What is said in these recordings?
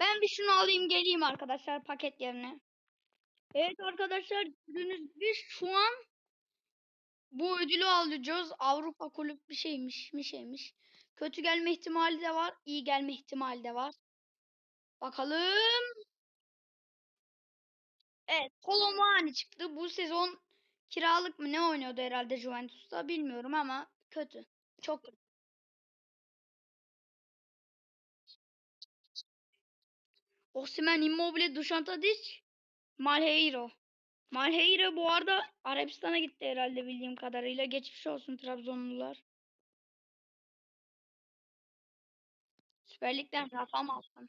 Ben bir şunu alayım geleyim arkadaşlar paket yerine. Evet arkadaşlar gördüğünüz gibi şu an bu ödülü alacağız. Avrupa kulüp bir şeymiş, bir şeymiş. Kötü gelme ihtimali de var, iyi gelme ihtimali de var. Bakalım. Evet, Colomani çıktı. Bu sezon kiralık mı ne oynuyordu herhalde Juventus'ta bilmiyorum ama kötü. Çok kötü. Osimhen, Immobile, Dušan Tadić, Malheiro. Malheiro bu arada Arabistan'a gitti herhalde bildiğim kadarıyla. Geçmiş olsun Trabzonlular. Süper Lig'den Rafa mı alsam?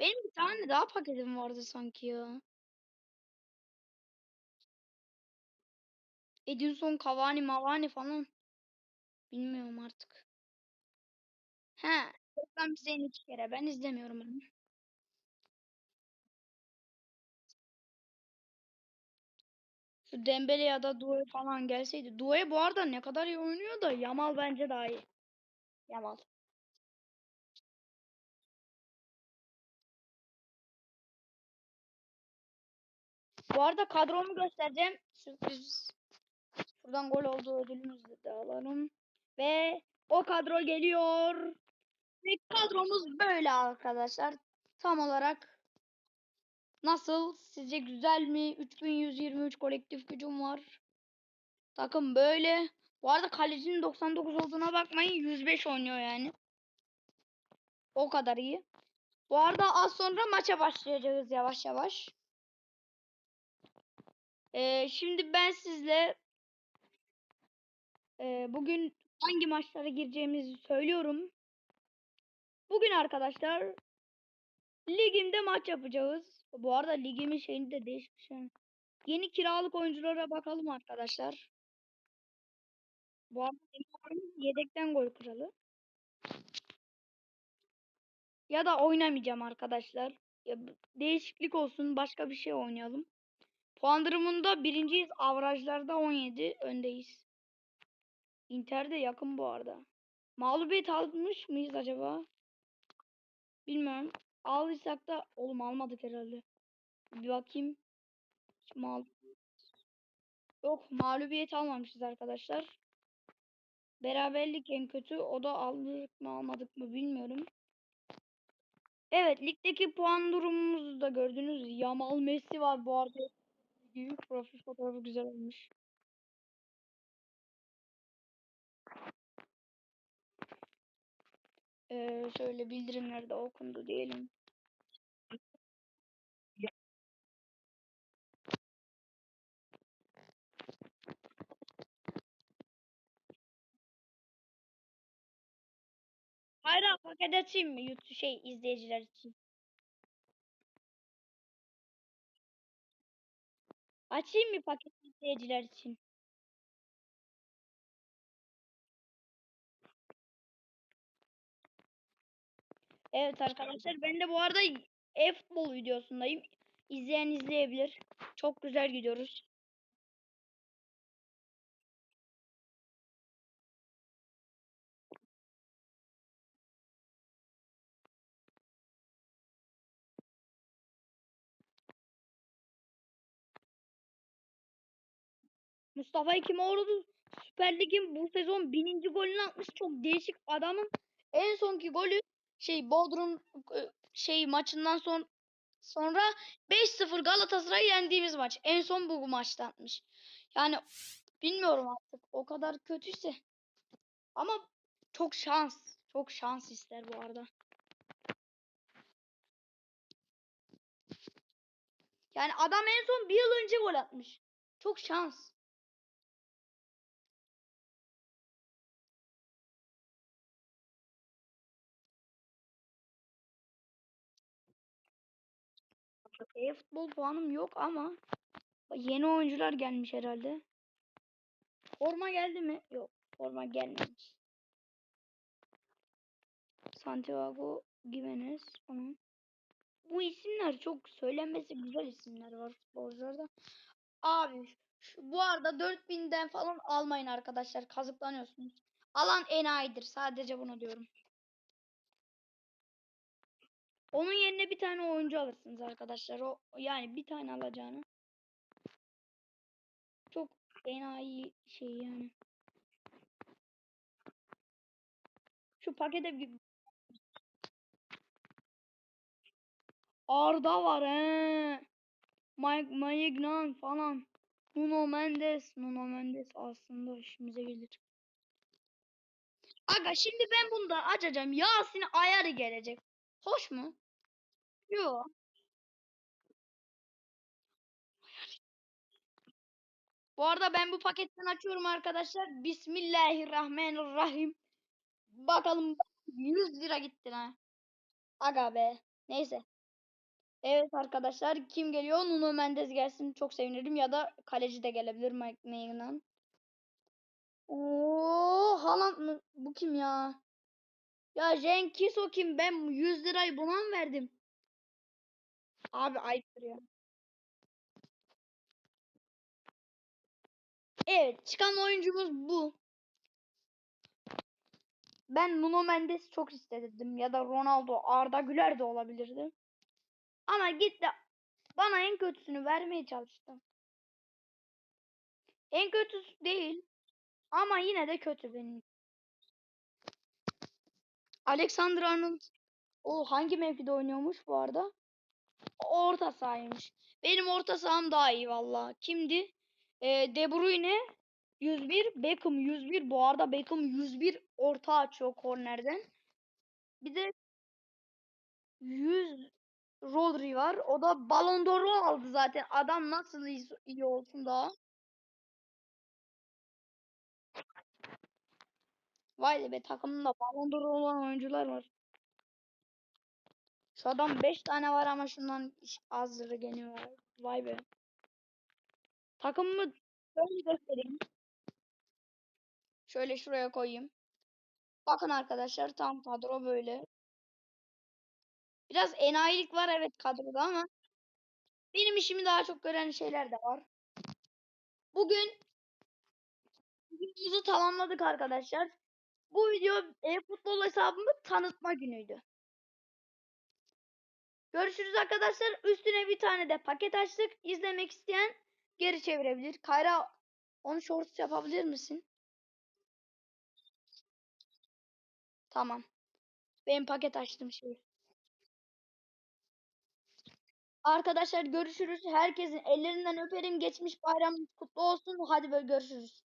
Benim bir tane daha paketim vardı sanki ya. Edinson, Cavani, Mavani falan. Bilmiyorum artık. He. Ben bize iki kere. Ben izlemiyorum onu. Şu Dembele ya da Doué falan gelseydi. Doué bu arada ne kadar iyi oynuyor da Yamal bence daha iyi. Yamal. Bu arada kadromu göstereceğim. Sürpriz. Şuradan gol olduğu ödülümüzü de alalım. Ve o kadro geliyor. Ve kadromuz böyle arkadaşlar. Tam olarak nasıl? Sizce güzel mi? 3123 kolektif gücüm var. Takım böyle. Bu arada kalecinin 99 olduğuna bakmayın. 105 oynuyor yani. O kadar iyi. Bu arada az sonra maça başlayacağız yavaş yavaş. Ee, şimdi ben sizle bugün hangi maçlara gireceğimizi söylüyorum. Bugün arkadaşlar ligimde maç yapacağız. Bu arada ligimin şeyini de değişmiş. Yeni kiralık oyunculara bakalım arkadaşlar. Bu arada yedekten gol kralı. Ya da oynamayacağım arkadaşlar. Ya, değişiklik olsun başka bir şey oynayalım. Puan durumunda birinciyiz. Avrajlarda 17 öndeyiz. Inter de yakın bu arada. Mağlubiyet almış mıyız acaba? Bilmiyorum. Aldıysak da oğlum almadık herhalde. Bir bakayım. Mal Yok mağlubiyet almamışız arkadaşlar. Beraberlik en kötü. O da aldık mı almadık mı bilmiyorum. Evet ligdeki puan durumumuzu da gördünüz. Yamal Messi var bu arada. Gibi profil fotoğrafı güzel olmuş. Ee, şöyle bildirimler de okundu diyelim. Hayır paket açayım mı YouTube şey izleyiciler için? Açayım mı paket izleyiciler için? Evet arkadaşlar ben de bu arada e-futbol videosundayım. İzleyen izleyebilir. Çok güzel gidiyoruz. Mustafa Hekimoğlu Süper Lig'in bu sezon bininci golünü atmış. Çok değişik adamın en sonki golü şey Bodrum şey maçından son sonra 5-0 Galatasaray'ı yendiğimiz maç. En son bu maçta atmış. Yani bilmiyorum artık o kadar kötüyse. Ama çok şans. Çok şans ister bu arada. Yani adam en son bir yıl önce gol atmış. Çok şans. E futbol puanım yok ama yeni oyuncular gelmiş herhalde. Forma geldi mi? Yok. Forma gelmemiş. Santiago Gimenez falan. Bu isimler çok söylenmesi güzel isimler var futbolcularda. Abi Şu, bu arada 4000'den falan almayın arkadaşlar. Kazıklanıyorsunuz. Alan enayidir. Sadece bunu diyorum. Onun yerine bir tane oyuncu alırsınız arkadaşlar. O yani bir tane alacağını. Çok enayi şey yani. Şu pakete bir Arda var he. Mike Maignan falan. Nuno Mendes. Nuno Mendes aslında işimize gelir. Aga şimdi ben bunu da açacağım. Yasin ayarı gelecek. Hoş mu? Yok. Bu arada ben bu paketten açıyorum arkadaşlar. Bismillahirrahmanirrahim. Bakalım 100 lira gitti ha. Aga be. Neyse. Evet arkadaşlar kim geliyor? Nuno Mendes gelsin çok sevinirim ya da kaleci de gelebilir Mike Maignan. Oo, Haaland mı? Bu kim ya? Ya Cengiz o kim? Ben 100 lirayı buna mı verdim? Abi ayıptır ya. Evet çıkan oyuncumuz bu. Ben Nuno Mendes çok istedim ya da Ronaldo, Arda Güler de olabilirdi. Ama gitti bana en kötüsünü vermeye çalıştı. En kötüsü değil ama yine de kötü benim. Alexander Arnold o hangi mevkide oynuyormuş bu arada? Orta sahaymış. Benim orta saham daha iyi valla. Kimdi? Ee, De Bruyne 101, Beckham 101. Bu arada Beckham 101 orta açıyor kornerden. Bir de 100 Rodri var. O da Ballon d'Or'u aldı zaten. Adam nasıl iyi olsun daha. Vay be takımında Ballon d'Or olan oyuncular var. Şu adam 5 tane var ama şundan azları geliyor. Vay be. Takımımı şöyle göstereyim. Şöyle şuraya koyayım. Bakın arkadaşlar tam kadro böyle. Biraz enayilik var evet kadroda ama benim işimi daha çok gören şeyler de var. Bugün videomuzu tamamladık arkadaşlar. Bu video e-futbol hesabımı tanıtma günüydü. Görüşürüz arkadaşlar. Üstüne bir tane de paket açtık. İzlemek isteyen geri çevirebilir. Kayra onu shorts yapabilir misin? Tamam. Ben paket açtım şimdi. Arkadaşlar görüşürüz. Herkesin ellerinden öperim. Geçmiş bayramınız kutlu olsun. Hadi böyle görüşürüz.